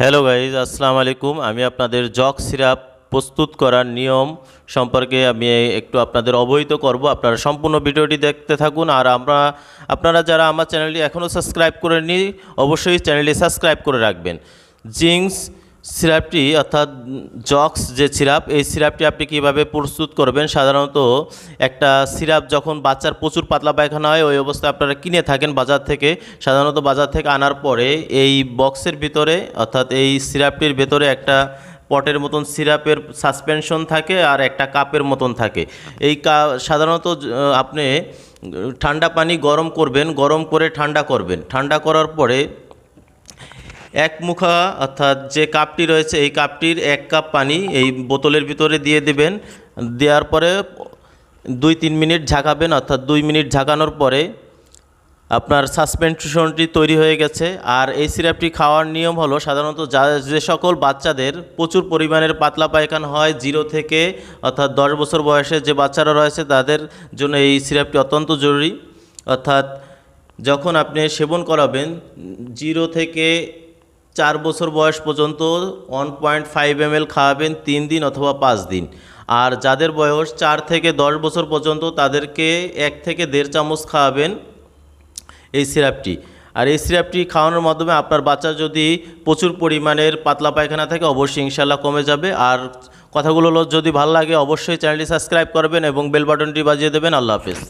Hello guys আসসালামু আলাইকুম আমি আপনাদের জগ সিরাপ প্রস্তুত করার নিয়ম সম্পর্কে আমি একটু আপনাদের অবহিত করব। আপনারা সম্পূর্ণ ভিডিওটি দেখতে থাকুন। আর আমরা, আপনারা যারা আমার চ্যানেলটি এখনও সাবস্ক্রাইব করেননি, অবশ্যই চ্যানেলটি সাবস্ক্রাইব করে রাখবেন। জিংস সিরাপটি, অর্থাৎ জক্স যে সিরাপ, এই সিরাপটি আপনি কীভাবে প্রস্তুত করবেন? সাধারণত একটা সিরাপ যখন বাচ্চার প্রচুর পাতলা পায়খানা হয়, ওই অবস্থায় আপনারা কিনে থাকেন বাজার থেকে। সাধারণত বাজার থেকে আনার পরে এই বক্সের ভিতরে, অর্থাৎ এই সিরাপটির ভেতরে একটা পটের মতন সিরাপের সাসপেনশন থাকে আর একটা কাপের মতন থাকে। এই কা, সাধারণত আপনি ঠান্ডা পানি গরম করবেন, গরম করে ঠান্ডা করবেন। ঠান্ডা করার পরে এক মুখা, অর্থাৎ যে কাপটি রয়েছে, এই কাপটির এক কাপ পানি এই বোতলের ভিতরে দিয়ে দেবেন। দেওয়ার পরে দুই তিন মিনিট ঝাঁকাবেন, অর্থাৎ দুই মিনিট ঝাঁকানোর পরে আপনার সাসপেনশনটি তৈরি হয়ে গেছে। আর এই সিরাপটি খাওয়ার নিয়ম হলো সাধারণত যা, যে সকল বাচ্চাদের প্রচুর পরিমাণের পাতলা পায়খানা হয়, জিরো থেকে, অর্থাৎ দশ বছর বয়সে যে বাচ্চারা রয়েছে, তাদের জন্য এই সিরাপটি অত্যন্ত জরুরি। অর্থাৎ যখন আপনি সেবন করাবেন, জিরো থেকে চার বছর বয়স পর্যন্ত ওয়ান পয়েন্ট ফাইভ এম খাওয়াবেন তিন দিন অথবা পাঁচ দিন। আর যাদের বয়স চার থেকে দশ বছর পর্যন্ত, তাদেরকে এক থেকে দেড় চামচ খাওয়াবেন এই সিরাপটি। আর এই সিরাপটি খাওয়ানোর মাধ্যমে আপনার বাচ্চা যদি প্রচুর পরিমাণের পাতলা পায়খানা থাকে, অবশ্যই ইনশাল্লাহ কমে যাবে। আর কথাগুলো যদি ভালো লাগে, অবশ্যই চ্যানেলটি সাবস্ক্রাইব করবেন এবং বেল বাটনটি বাজিয়ে দেবেন। আল্লাহ হাফেজ।